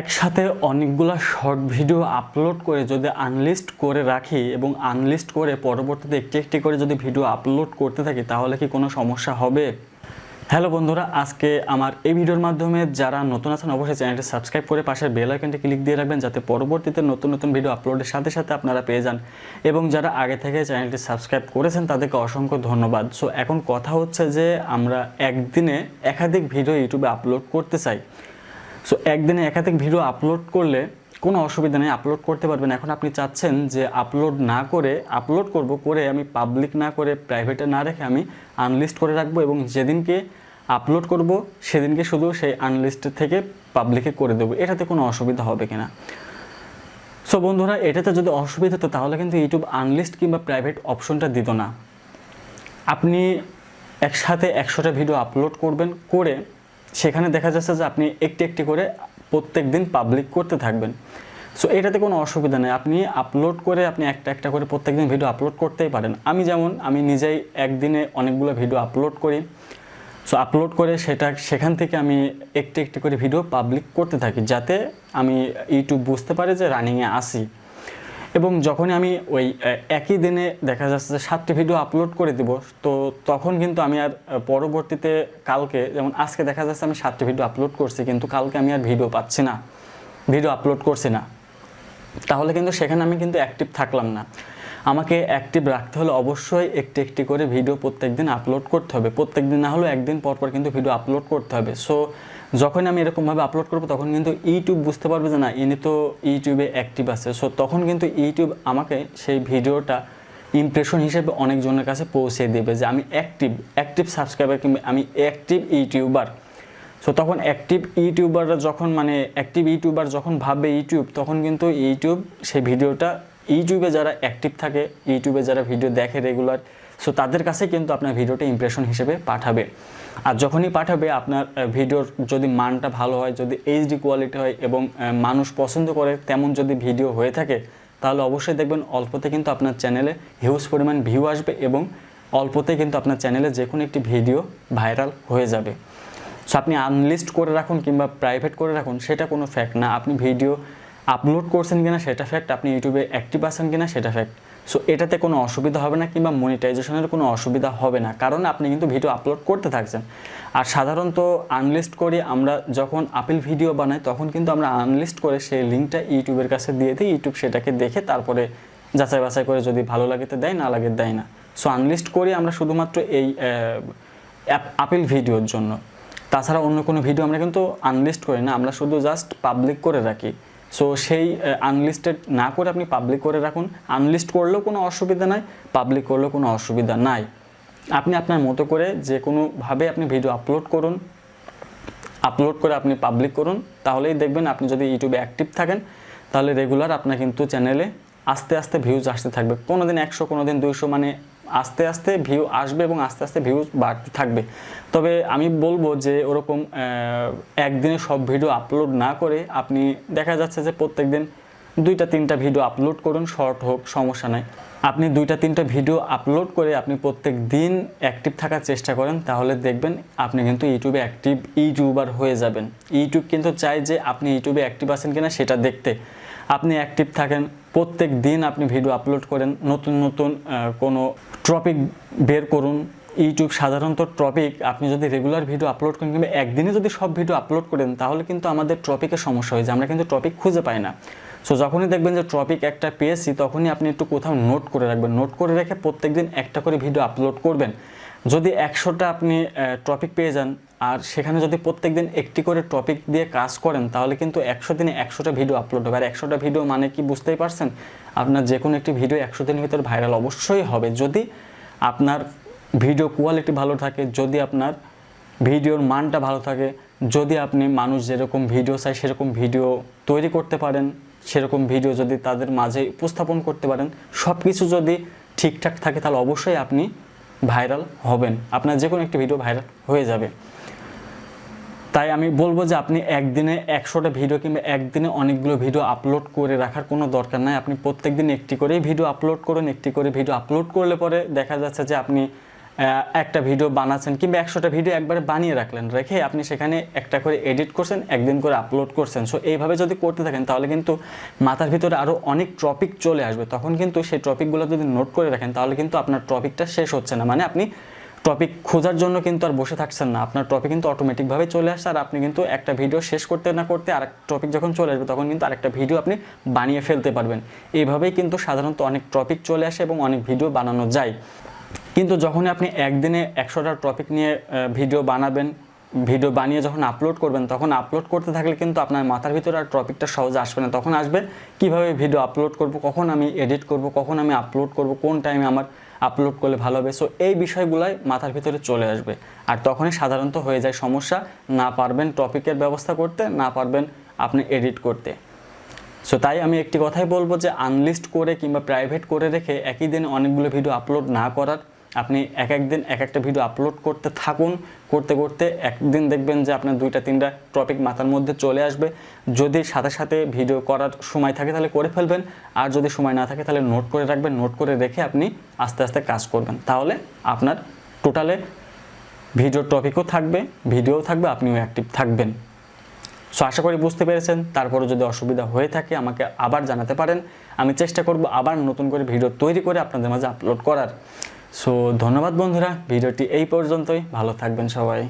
একসাথে অনেকগুলো short video upload করে যদি আনলিস্ট করে রাখি এবং আনলিস্ট করে পরবর্তীতে একটি একটি করে যদি ভিডিও আপলোড করতে থাকি, তাহলে কি কোনো সমস্যা হবে? হ্যালো বন্ধুরা, আজকে আমার এই ভিডিওর মাধ্যমে যারা নতুন আছেন, অবশ্যই চ্যানেলটি সাবস্ক্রাইব করে পাশের বেল আইকনটি ক্লিক দিয়ে রাখবেন যাতে পরবর্তীতে নতুন নতুন ভিডিও আপলোডের সাথে সাথে আপনারা পেয়ে যান। এবং যারা আগে থেকে চ্যানেলটি সাবস্ক্রাইব করেছেন, তাদেরকে অসংখ্য ধন্যবাদ। সো এখন কথা হচ্ছে যে আমরা একদিনে একাধিক ভিডিও ইউটিউবে আপলোড করতে চাই। সো একদিনে একাধিক ভিডিও আপলোড করলে কোনো অসুবিধা নেই আপলোড করতে পারবেন। এখন আপনি চাচ্ছেন যে আপলোড না করে আপলোড করব করে আমি পাবলিক না করে প্রাইভেটে না রেখে আমি আনলিস্ট করে রাখব এবং যেদিনকে আপলোড করব, সেদিনকে শুধু সেই আনলিস্ট থেকে পাবলিকে করে দেবো। এটাতে কোনো অসুবিধা হবে কিনা? সো বন্ধুরা, এটাতে যদি অসুবিধা হতো, তাহলে কিন্তু ইউটিউব আনলিস্ট কিংবা প্রাইভেট অপশনটা দিত না। আপনি একসাথে একশোটা ভিডিও আপলোড করবেন করে সেখানে দেখা যাচ্ছে যে আপনি একটি একটি করে প্রত্যেক দিন পাবলিক করতে থাকবেন। সো এটাতে কোনো অসুবিধা নেই। আপনি আপলোড করে আপনি একটা একটা করে প্রত্যেক দিন ভিডিও আপলোড করতেই পারেন। আমি যেমন, আমি নিজেই একদিনে অনেকগুলো ভিডিও আপলোড করি। সো আপলোড করে সেটা, সেখান থেকে আমি একটি একটি করে ভিডিও পাবলিক করতে থাকি। যাতে আমি ইউটিউব বুঝতে পারি যে রানিংয়ে আসি এবং যখনই আমি ওই একই দিনে দেখা যাচ্ছে যে সাতটি ভিডিও আপলোড করে দিব, তো তখন কিন্তু আমি আর পরবর্তীতে কালকে, যেমন আজকে দেখা যাচ্ছে আমি সাতটি ভিডিও আপলোড করছি, কিন্তু কালকে আমি আর ভিডিও পাচ্ছি না ভিডিও আপলোড করছি না। তাহলে কিন্তু সেখানে আমি কিন্তু অ্যাক্টিভ থাকলাম না। আমাকে অ্যাক্টিভ রাখতে হলে অবশ্যই একটি একটি করে ভিডিও প্রত্যেক দিন আপলোড করতে হবে। প্রত্যেকদিন না হলেও একদিন পর পর কিন্তু ভিডিও আপলোড করতে হবে। সো যখন আমি এরকমভাবে আপলোড করব, তখন কিন্তু ইউটিউব বুঝতে পারবে যে না, ইনি তো ইউটিউবে অ্যাক্টিভ আছে। সো তখন কিন্তু ইউটিউব আমাকে সেই ভিডিওটা ইমপ্রেশন হিসেবে অনেকজনের কাছে পৌঁছে দেবে যে আমি অ্যাক্টিভ অ্যাক্টিভ সাবস্ক্রাইবার কিংবা আমি অ্যাক্টিভ ইউটিউবার সো তখন অ্যাক্টিভ ইউটিউবাররা যখন মানে অ্যাক্টিভ ইউটিউবার যখন ভাববে ইউটিউব তখন কিন্তু ইউটিউব সেই ভিডিওটা ইউটিউবে যারা অ্যাক্টিভ থাকে ইউটিউবে যারা ভিডিও দেখে রেগুলার সো তাদের কাছে কিন্তু আপনার ভিডিওটা ইমপ্রেশন হিসেবে পাঠাবে। আর যখনই পাঠাবে, আপনার ভিডিওর যদি মানটা ভালো হয়, যদি এইচডি কোয়ালিটি হয় এবং মানুষ পছন্দ করে তেমন যদি ভিডিও হয়ে থাকে, তাহলে অবশ্যই দেখবেন অল্পতে কিন্তু আপনার চ্যানেলে হিউজ পরিমাণ ভিউ আসবে এবং অল্পতে কিন্তু আপনার চ্যানেলে যে কোনো একটি ভিডিও ভাইরাল হয়ে যাবে। সো আপনি আনলিস্ট করে রাখুন কিংবা প্রাইভেট করে রাখুন, সেটা কোনো ফ্যাক্ট না। আপনি ভিডিও আপলোড করছেন কিনা, সেটা ফ্যাক্ট আপনি ইউটিউবে অ্যাক্টিভ আছেন কিনা, সেটা ফ্যাক্ট সো এটাতে কোনো অসুবিধা হবে না কিংবা মনিটাইজেশনের কোনো অসুবিধা হবে না। কারণ আপনি কিন্তু ভিডিও আপলোড করতে থাকছেন। আর সাধারণত আনলিস্ট করে আমরা যখন আপিল ভিডিও বানাই, তখন কিন্তু আমরা আনলিস্ট করে সেই লিঙ্কটা ইউটিউবের কাছে দিয়ে দিই, ইউটিউব সেটাকে দেখে তারপরে যাচাই বাছাই করে যদি ভালো লাগে তো দেয়, না লাগে দেয় না। সো আনলিস্ট করি আমরা শুধুমাত্র এই আপিল ভিডিওর জন্য। তাছাড়া অন্য কোনো ভিডিও আমরা কিন্তু আনলিস্ট করি না। আমরা শুধু জাস্ট পাবলিক করে রাখি। সো সেই আনলিস্টেড না করে আপনি পাবলিক করে রাখুন। আনলিস্ট করলেও কোনো অসুবিধা নাই পাবলিক করলেও কোনো অসুবিধা নাই। আপনি আপনার মতো করে যে কোনোভাবে আপনি ভিডিও আপলোড করুন আপলোড করে আপনি পাবলিক করুন, তাহলেই দেখবেন আপনি যদি ইউটিউবে অ্যাক্টিভ থাকেন, তাহলে রেগুলার আপনার কিন্তু চ্যানেলে আস্তে আস্তে ভিউজ আসতে থাকবে। কোনো দিন একশো কোনো দিন দুইশো মানে আস্তে আস্তে ভিউ আসবে এবং আস্তে আস্তে ভিউ বাড়তে থাকবে। তবে আমি বলব যে ওরকম একদিনে সব ভিডিও আপলোড না করে আপনি দেখা যাচ্ছে যে প্রত্যেক দিন দুইটা, তিনটা ভিডিও আপলোড করুন শর্ট হোক, সমস্যা নাই। আপনি দুইটা, তিনটা ভিডিও আপলোড করে আপনি প্রত্যেক দিন অ্যাক্টিভ থাকার চেষ্টা করেন, তাহলে দেখবেন আপনি কিন্তু ইউটিউবে অ্যাক্টিভ ইউটিউবার হয়ে যাবেন। ইউটিউব কিন্তু চাই যে আপনি ইউটিউবে অ্যাক্টিভ আছেন কিনা সেটা দেখতে। আপনি অ্যাক্টিভ থাকেন প্রত্যেক দিন আপনি ভিডিও আপলোড করেন, নতুন নতুন কোনো টপিক বের করুন। ইউটিউব সাধারণত টপিক আপনি যদি রেগুলার ভিডিও আপলোড করেন কিংবা একদিনে যদি সব ভিডিও আপলোড করেন, তাহলে কিন্তু আমাদের টপিকের সমস্যা হয়ে যায়, আমরা কিন্তু টপিক খুঁজে পাই না। সো যখনই দেখবেন যে টপিক একটা পেয়েছি, তখনই আপনি একটু কোথাও নোট করে রাখবেন। নোট করে রেখে প্রত্যেকদিন একটা করে ভিডিও আপলোড করবেন। যদি একশোটা আপনি টপিক পেয়ে যান, আর সেখানে যদি প্রত্যেকদিন একটি করে টপিক দিয়ে কাজ করেন, তাহলে কিন্তু একশো দিনে একশোটা ভিডিও আপলোড হবে। আর একশোটা ভিডিও মানে কি বুঝতেই পারছেন? আপনার যে কোনো একটি ভিডিও একশো দিনের ভিতরে ভাইরাল অবশ্যই হবে। যদি আপনার ভিডিও কোয়ালিটি ভালো থাকে, যদি আপনার ভিডিওর মানটা ভালো থাকে, যদি আপনি মানুষ যেরকম ভিডিও চায় সেরকম ভিডিও তৈরি করতে পারেন, সেরকম ভিডিও যদি তাদের মাঝে উপস্থাপন করতে পারেন সব কিছু যদি ঠিকঠাক থাকে, তাহলে অবশ্যই আপনি ভাইরাল হবেন। আপনার যে কোনো একটি ভিডিও ভাইরাল হয়ে যাবে। তাই আমি বলব যে আপনি একদিনে একশোটা ভিডিও কিংবা একদিনে অনেকগুলো ভিডিও আপলোড করে রাখার কোনো দরকার নাই। আপনি প্রত্যেকদিন একটি করেই ভিডিও আপলোড করুন। একটি করে ভিডিও আপলোড করলে পরে দেখা যাচ্ছে যে আপনি একটা ভিডিও বানাচ্ছেন কিংবা একশোটা ভিডিও একবারে বানিয়ে রাখলেন, রেখে আপনি সেখানে একটা করে এডিট করছেন, একদিন করে আপলোড করছেন। সো এইভাবে যদি করতে থাকেন, তাহলে কিন্তু মাথার ভিতরে আরও অনেক টপিক চলে আসবে। তখন কিন্তু সেই টপিকগুলো যদি নোট করে রাখেন, তাহলে কিন্তু আপনার টপিকটা শেষ হচ্ছে না। মানে আপনি টপিক খোঁজার জন্য কিন্তু আর বসে থাকছেন না। আপনার টপিক কিন্তু অটোমেটিকভাবে চলে আসছে, আর আপনি কিন্তু একটা ভিডিও শেষ করতে না করতে আরেক টপিক যখন চলে আসবে, তখন কিন্তু আরেকটা ভিডিও আপনি বানিয়ে ফেলতে পারবেন। এইভাবেই কিন্তু সাধারণত অনেক টপিক চলে আসে এবং অনেক ভিডিও বানানো যায়। কিন্তু যখনই আপনি একদিনে একশোটা টপিক নিয়ে ভিডিও বানাবেন ভিডিও বানিয়ে যখন আপলোড করবেন, তখন আপলোড করতে থাকলে কিন্তু আপনার মাথার ভিতরে আর টপিকটা সহজে আসবে না। তখন আসবে, কীভাবে ভিডিও আপলোড করব? কখন আমি এডিট করব? কখন আমি আপলোড করব? কোন টাইমে আমার আপলোড করলে ভালো হবে? সো এই বিষয়গুলাই মাথার ভিতরে চলে আসবে। আর তখনই সাধারণত হয়ে যায় সমস্যা, না পারবেন টপিকের ব্যবস্থা করতে, না পারবেন আপনি এডিট করতে। সো তাই আমি একটি কথাই বলব যে আনলিস্ট করে কিংবা প্রাইভেট করে রেখে একই দিনে অনেকগুলো ভিডিও আপলোড না করার আপনি এক এক দিন, এক একটা ভিডিও আপলোড করতে থাকুন। করতে করতে একদিন দেখবেন যে আপনার দুইটা, তিনটা টপিক মাথার মধ্যে চলে আসবে। যদি সাথে সাথে ভিডিও করার সময় থাকে তাহলে করে ফেলবেন। আর যদি সময় না থাকে তাহলে নোট করে রাখবেন। নোট করে রেখে আপনি আস্তে আস্তে কাজ করবেন। তাহলে আপনার টোটালে ভিডিও টপিকও থাকবে ভিডিও থাকবে, আপনিও অ্যাক্টিভ থাকবেন। সো আশা করি বুঝতে পেরেছেন। তারপরে যদি অসুবিধা হয়ে থাকে আমাকে আবার জানাতে পারেন। আমি চেষ্টা করব আবার নতুন করে ভিডিও তৈরি করে আপনাদের মাঝে আপলোড করার। সো ধন্যবাদ বন্ধুরা ভিডিওটি এই পর্যন্তই। ভালো থাকবেন সবাই।